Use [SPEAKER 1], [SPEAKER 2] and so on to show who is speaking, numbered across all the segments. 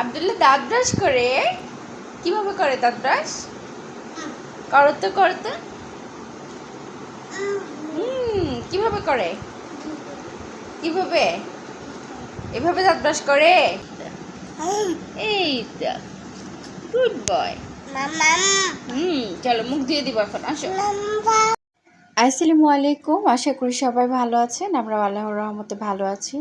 [SPEAKER 1] আব্দুল্লাহ দাঁত ব্রাশ করে? কীভাবে করে দাঁত ব্রাশ করো তো করো তো। কীভাবে করে? কীভাবে? এভাবে দাঁত ব্রাশ করে? এই গুড বয় হুম, চলো মুখ দিয়ে দিব এখন, আসো। আসসালামু আলাইকুম, আশা করি সবাই ভালো আছেন। আমরা আল্লাহর রহমতে ভালো আছি।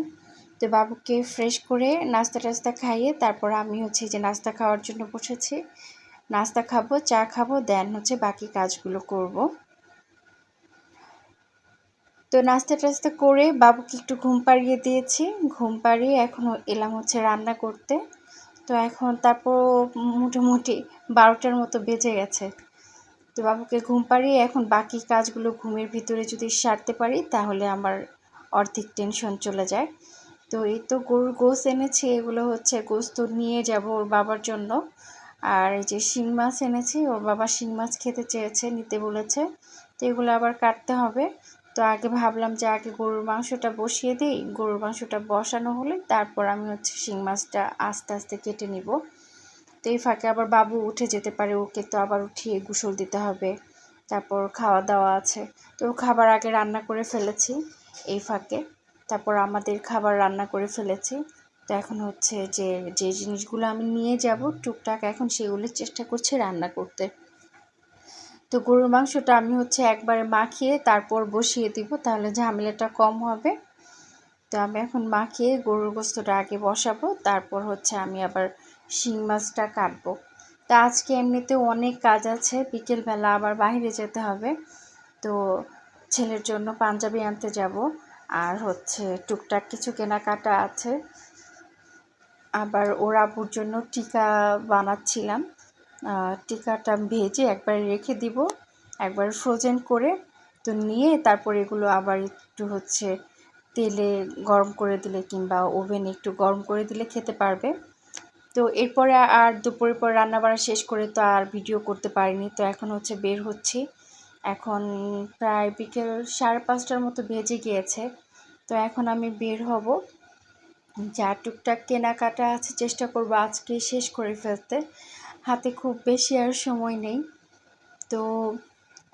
[SPEAKER 1] তো বাবুকে ফ্রেশ করে নাস্তা টাস্তা খাইয়ে তারপর আমি হচ্ছে যে নাস্তা খাওয়ার জন্য বসেছি। নাস্তা খাব, চা খাব দেন হচ্ছে বাকি কাজগুলো করব। তো নাস্তা টাস্তা করে বাবুকে একটু ঘুম পাড়িয়ে দিয়েছি। ঘুম পাড়িয়ে এখন এলাম হচ্ছে রান্না করতে। তো এখন তারপর মোটামুটি বারোটার মতো বেজে গেছে। তো বাবুকে ঘুম পাড়িয়ে এখন বাকি কাজগুলো ঘুমের ভিতরে যদি সারতে পারি তাহলে আমার অর্ধেক টেনশন চলে যায়। তো এই তো গরুর গোস এনেছি, এগুলো হচ্ছে গোস তো নিয়ে যাব ওর বাবার জন্য। আর এই যে শিং মাছ এনেছি, ওর বাবা শিং মাছ খেতে চেয়েছে, নিতে বলেছে। তো এগুলো আবার কাটতে হবে। তো আগে ভাবলাম যে আগে গরুর মাংসটা বসিয়ে দিই, গরুর মাংসটা বসানো হলে তারপর আমি হচ্ছে শিং মাছটা আস্তে আস্তে কেটে নিব। তো এই ফাঁকে আবার বাবু উঠে যেতে পারে, ওকে তো আবার উঠিয়ে গোসল দিতে হবে। তারপর খাওয়া দাওয়া আছে। তো খাবার আগে রান্না করে ফেলেছি এই ফাঁকে। তারপর আমাদের খাবার রান্না করে ফেলেছি। তো এখন হচ্ছে যে যে জিনিসগুলো আমি নিয়ে যাব টুকটাক, এখন সেগুলো চেষ্টা করছি রান্না করতে। তো গরুর মাংসটা আমি হচ্ছে একবারে মাখিয়ে তারপর বসিয়ে দিব, তাহলে ঝামেলাটা কম হবে। তো আমি এখন মাখিয়ে গরুর গোস্তটা আগে বসাবো, তারপর হচ্ছে আমি আবার শিং মাছটা কাটবো। তা আজকে এমনিতে অনেক কাজ আছে, বিকেলবেলা আবার বাইরে যেতে হবে। তো ছেলের জন্য পাঞ্জাবি আনতে যাব। আর হচ্ছে টুকটাক কিছু কেনাকাটা আছে। আবার ওর আব্বুর জন্য টিকা বানাচ্ছিলাম। টিকাটা ভেজে একবার রেখে দিব, একবার ফ্রোজেন করে তো নিয়ে তারপর এগুলো আবার একটু হচ্ছে তেলে গরম করে দিলে কিংবা ওভেনে একটু গরম করে দিলে খেতে পারবে। তো এরপরে আর দুপুরের পর রান্নাবাড়া শেষ করে তো আর ভিডিও করতে পারিনি, তো এখন হচ্ছে বের হচ্ছি। এখন প্রায় বিকেল সাড়ে পাঁচটার মতো ভেজে গিয়েছে। তো এখন আমি বের হব। যা টুকটাক কেনাকাটা আছে, চেষ্টা করব আজকে শেষ করে ফেলতে। হাতে খুব বেশি আর সময় নেই। তো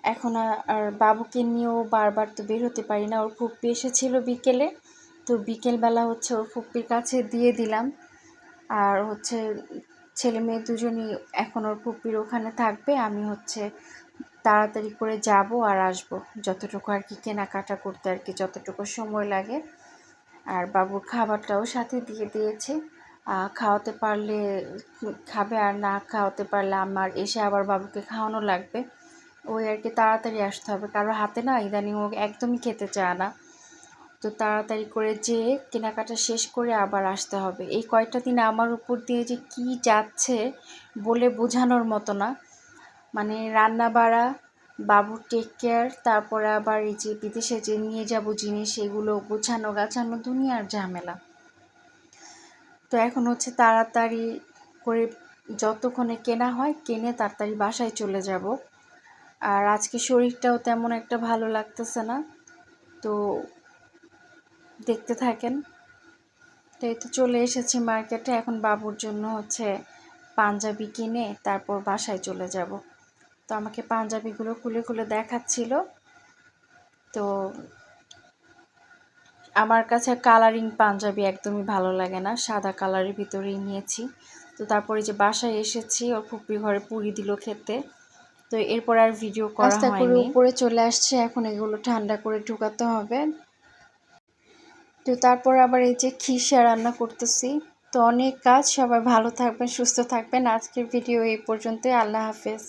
[SPEAKER 1] এখন আর বাবুকে নিয়েও বারবার তো বের হতে পারি না। ওর খুব ফুপ্পি এসেছিল বিকেলে। তো বিকেলবেলা হচ্ছে ওর ফুপ্পির কাছে দিয়ে দিলাম। আর হচ্ছে ছেলে মেয়ে দুজনই এখন ওর ফুপ্পির ওখানে থাকবে। আমি হচ্ছে তাড়াতাড়ি করে যাব আর আসব। যতটুকু আর কি কেনাকাটা করতে আর কি যতটুকু সময় লাগে। আর বাবুর খাবারটাও সাথে দিয়ে দিয়েছে। খাওয়াতে পারলে খাবে আর না খাওয়াতে পারলে আমার এসে আবার বাবুকে খাওয়ানো লাগবে। ওই আর কি তাড়াতাড়ি আসতে হবে। কারও হাতে না ইদানিং ও একদমই খেতে চায় না। তো তাড়াতাড়ি করে যেয়ে কেনাকাটা শেষ করে আবার আসতে হবে। এই কয়টা দিন আমার উপর দিয়ে যে কি যাচ্ছে বলে বোঝানোর মতো না। মানে রান্না বাড়া বাবুর টেক কেয়ার তারপরে আবার এই যে বিদেশে যে নিয়ে যাব জিনিস এগুলো গোছানো গাছানো, দুনিয়ার ঝামেলা। তো এখন হচ্ছে তাড়াতাড়ি করে যতক্ষণে কেনা হয়, কেনে তাড়াতাড়ি বাসায় চলে যাব। আর আজকে শরীরটাও তেমন একটা ভালো লাগতেছে না। তো দেখতে থাকেন। তো এই তো চলে এসেছি মার্কেটে এখন বাবুর জন্য হচ্ছে পাঞ্জাবি কিনে তারপর বাসায় চলে যাব। তো আমাকে পাঞ্জাবিগুলো খুলে খুলে দেখাচ্ছিল। তো আমার কাছে কালারিং পাঞ্জাবি একদমই ভালো লাগে না সাদা কালারের ভিতরেই নিয়েছি। তো তারপরে যে বাসায় এসেছি ওর ফুপি ঘরে পুরি দিল খেতে। তো এরপর আর ভিডিও করা হয়নি। উপরে চলে আসছে এখন এগুলো ঠান্ডা করে ঢুকাতে হবে। তো তারপর আবার এই যে খিসা রান্না করতেছি। তো অনেক কাজ সবাই ভালো থাকবেন সুস্থ থাকবেন। আজকের ভিডিও এই পর্যন্তই আল্লাহ হাফেজ।